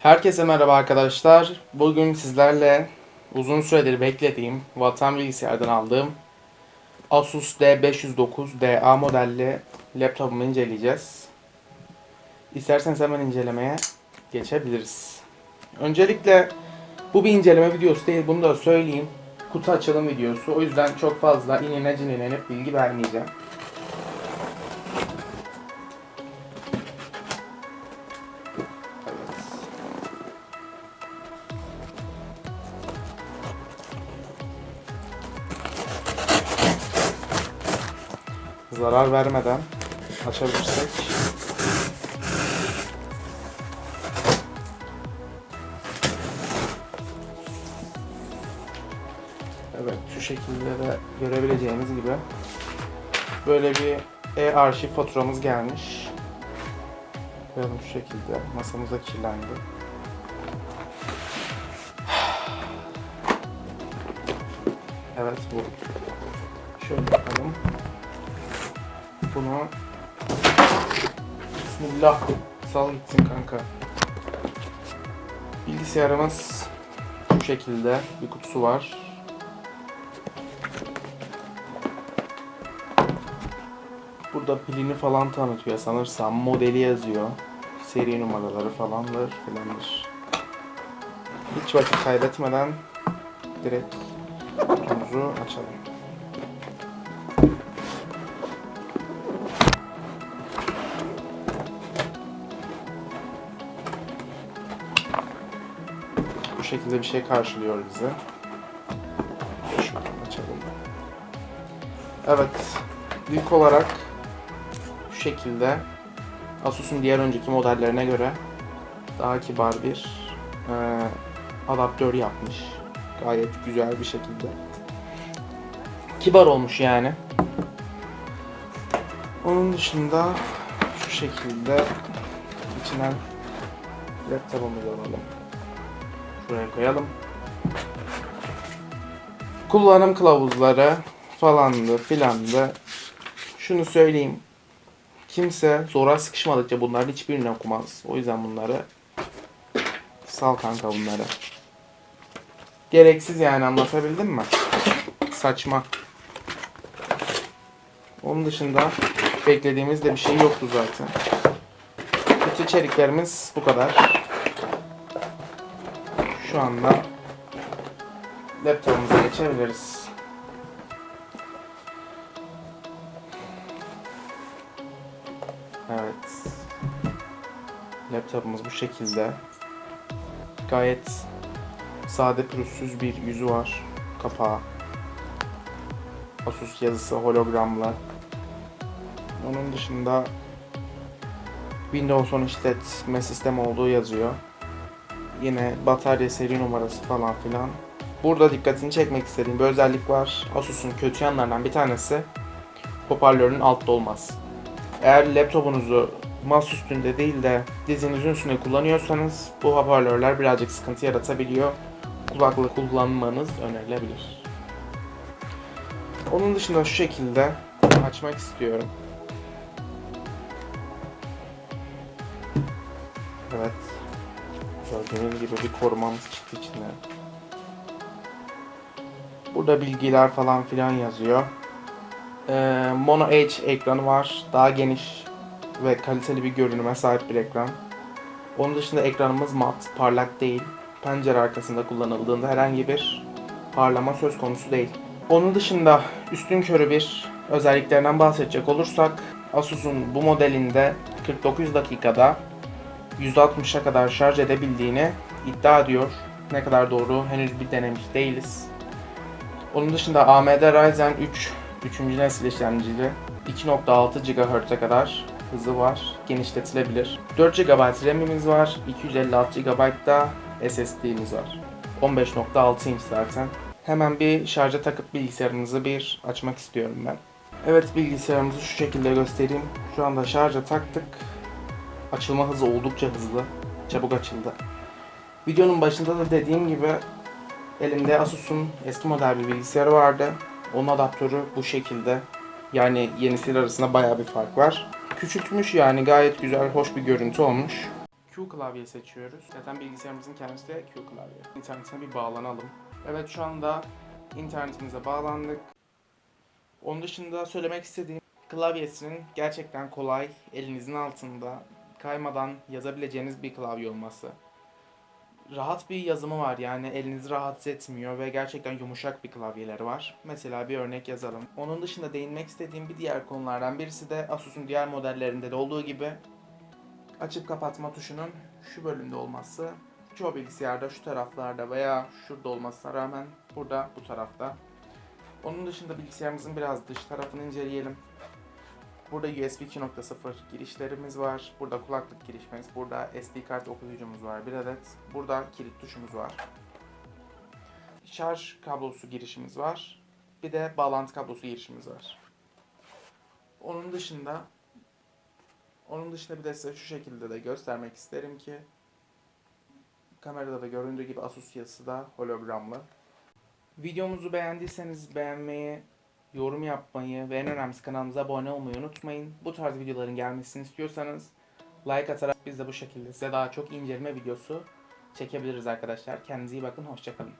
Herkese merhaba arkadaşlar. Bugün sizlerle uzun süredir beklediğim Vatan Bilgisayar'dan aldığım Asus D509 DA modelli laptopumu inceleyeceğiz. İsterseniz hemen incelemeye geçebiliriz. Öncelikle bu bir inceleme videosu değil, bunu da söyleyeyim. Kutu açılım videosu. O yüzden çok fazla inine cinlenip bilgi vermeyeceğim. Zarar vermeden açabilirsek. Evet şu şekilde de görebileceğiniz gibi böyle bir e-arşiv faturamız gelmiş. Koyalım şu şekilde masamıza kirlendi. Evet bu. Şöyle yapalım bunu Bismillah sal gitsin kanka. Bilgisayarımız şu şekilde bir kutusu var. Burada pilini falan tanıtıyor sanırsam. Modeli yazıyor. Seri numaraları falandır filandır. Hiç vakit kaybetmeden direkt kutumuzu açalım. Şekilde bir şey karşılıyor bizi. Şuradan açalım. Evet. İlk olarak şu şekilde Asus'un diğer önceki modellerine göre daha kibar bir e, adaptör yapmış. Gayet güzel bir şekilde. Kibar olmuş yani. Onun dışında şu şekilde içinden laptopumuzu alalım. Şuraya koyalım. Kullanım kılavuzları falandı filandı. Şunu söyleyeyim. Kimse zora sıkışmadıkça bunların hiçbirini okumaz. O yüzden bunları sal kanka bunları. Gereksiz yani anlatabildim mi? Saçma. Onun dışında beklediğimiz de bir şey yoktu zaten. Bütün içeriklerimiz bu kadar. Şu anda laptopumuza geçebiliriz. Evet. Laptopumuz bu şekilde. Gayet sade pürüzsüz bir yüzü var. Kapağı. Asus yazısı hologramla. Onun dışında Windows 10 işletme sistemi olduğu yazıyor. Yine batarya seri numarası falan filan. Burada dikkatini çekmek istediğim bir özellik var. Asus'un kötü yanlarından bir tanesi hoparlörün altta olmaz. Eğer laptopunuzu masa üstünde değil de dizinizin üstünde kullanıyorsanız bu hoparlörler birazcık sıkıntı yaratabiliyor. Kulaklık kullanmanız önerilebilir. Onun dışında şu şekilde açmak istiyorum. Gördüğünüz gibi bir korumamız çıktı içinden. Burada bilgiler falan filan yazıyor. Ee, Mono Edge ekranı var. Daha geniş ve kaliteli bir görünüme sahip bir ekran. Onun dışında ekranımız mat, parlak değil. Pencere arkasında kullanıldığında herhangi bir parlama söz konusu değil. Onun dışında üstün körü bir özelliklerinden bahsedecek olursak Asus'un bu modelinde 49 dakikada 160'a kadar şarj edebildiğini iddia ediyor. Ne kadar doğru henüz bir denemiş değiliz. Onun dışında AMD Ryzen 3 3. nesil işlemcili 2.6 GHz'e kadar hızı var. Genişletilebilir. 4 GB RAM'imiz var. 256 GB da SSD'miz var. 15.6 inç zaten. Hemen bir şarja takıp bilgisayarımızı bir açmak istiyorum ben. Evet bilgisayarımızı şu şekilde göstereyim. Şu anda şarja taktık. Açılma hızı oldukça hızlı. Çabuk açıldı. Videonun başında da dediğim gibi elimde Asus'un eski model bir bilgisayarı vardı. Onun adaptörü bu şekilde. Yani yenisiyle arasında bayağı bir fark var. Küçültmüş yani gayet güzel, hoş bir görüntü olmuş. Q klavye seçiyoruz. Zaten bilgisayarımızın kendisi de Q klavye. İnternetine bir bağlanalım. Evet şu anda internetimize bağlandık. Onun dışında söylemek istediğim klavyesinin gerçekten kolay, elinizin altında kaymadan yazabileceğiniz bir klavye olması. Rahat bir yazımı var yani elinizi rahatsız etmiyor ve gerçekten yumuşak bir klavyeleri var. Mesela bir örnek yazalım. Onun dışında değinmek istediğim bir diğer konulardan birisi de Asus'un diğer modellerinde de olduğu gibi açıp kapatma tuşunun şu bölümde olması. Çoğu bilgisayarda şu taraflarda veya şurada olmasına rağmen burada bu tarafta. Onun dışında bilgisayarımızın biraz dış tarafını inceleyelim. Burada USB 2.0 girişlerimiz var. Burada kulaklık girişimiz. Burada SD kart okuyucumuz var bir adet. Burada kilit tuşumuz var. Şarj kablosu girişimiz var. Bir de bağlantı kablosu girişimiz var. Onun dışında onun dışında bir de size şu şekilde de göstermek isterim ki kamerada da göründüğü gibi Asus yazısı da hologramlı. Videomuzu beğendiyseniz beğenmeyi, yorum yapmayı ve en önemlisi kanalımıza abone olmayı unutmayın. Bu tarz videoların gelmesini istiyorsanız like atarak biz de bu şekilde size daha çok inceleme videosu çekebiliriz arkadaşlar. Kendinize iyi bakın, hoşçakalın.